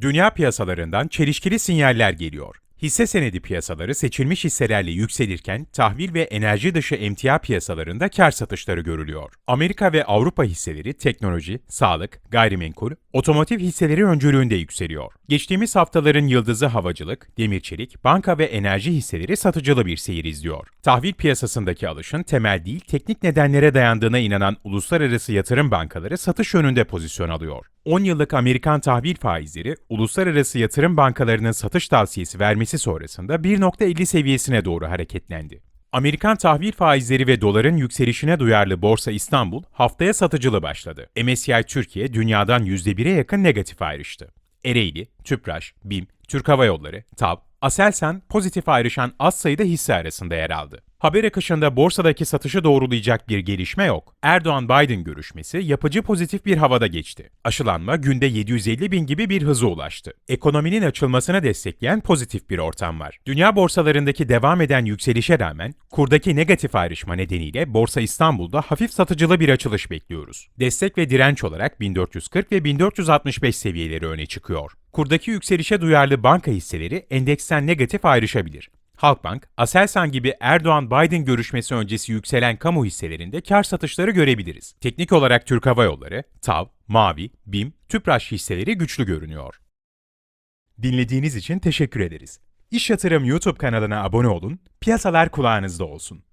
Dünya piyasalarından çelişkili sinyaller geliyor. Hisse senedi piyasaları seçilmiş hisselerle yükselirken tahvil ve enerji dışı emtia piyasalarında kar satışları görülüyor. Amerika ve Avrupa hisseleri teknoloji, sağlık, gayrimenkul, otomotiv hisseleri öncülüğünde yükseliyor. Geçtiğimiz haftaların yıldızı havacılık, demir çelik, banka ve enerji hisseleri satıcılı bir seyir izliyor. Tahvil piyasasındaki alışın temel değil teknik nedenlere dayandığına inanan uluslararası yatırım bankaları satış yönünde pozisyon alıyor. 10 yıllık Amerikan tahvil faizleri uluslararası yatırım bankalarının satış tavsiyesi vermesi sonrasında 1.50 seviyesine doğru hareketlendi. Amerikan tahvil faizleri ve doların yükselişine duyarlı Borsa İstanbul haftaya satıcılı başladı. MSCI Türkiye dünyadan %1'e yakın negatif ayrıştı. Ereğli, Tüpraş, BİM, Türk Hava Yolları, TAV, Aselsan pozitif ayrışan az sayıda hisse arasında yer aldı. Haber akışında borsadaki satışı doğrulayacak bir gelişme yok. Erdoğan-Biden görüşmesi yapıcı pozitif bir havada geçti. Aşılanma günde 750 bin gibi bir hıza ulaştı. Ekonominin açılmasını destekleyen pozitif bir ortam var. Dünya borsalarındaki devam eden yükselişe rağmen kurdaki negatif ayrışma nedeniyle Borsa İstanbul'da hafif satıcılı bir açılış bekliyoruz. Destek ve direnç olarak 1440 ve 1465 seviyeleri öne çıkıyor. Kurdaki yükselişe duyarlı banka hisseleri endeksten negatif ayrışabilir. Halkbank, Aselsan gibi Erdoğan-Biden görüşmesi öncesi yükselen kamu hisselerinde kar satışları görebiliriz. Teknik olarak Türk Hava Yolları, TAV, Mavi, BİM, Tüpraş hisseleri güçlü görünüyor. Dinlediğiniz için teşekkür ederiz. İş Yatırım YouTube kanalına abone olun, piyasalar kulağınızda olsun.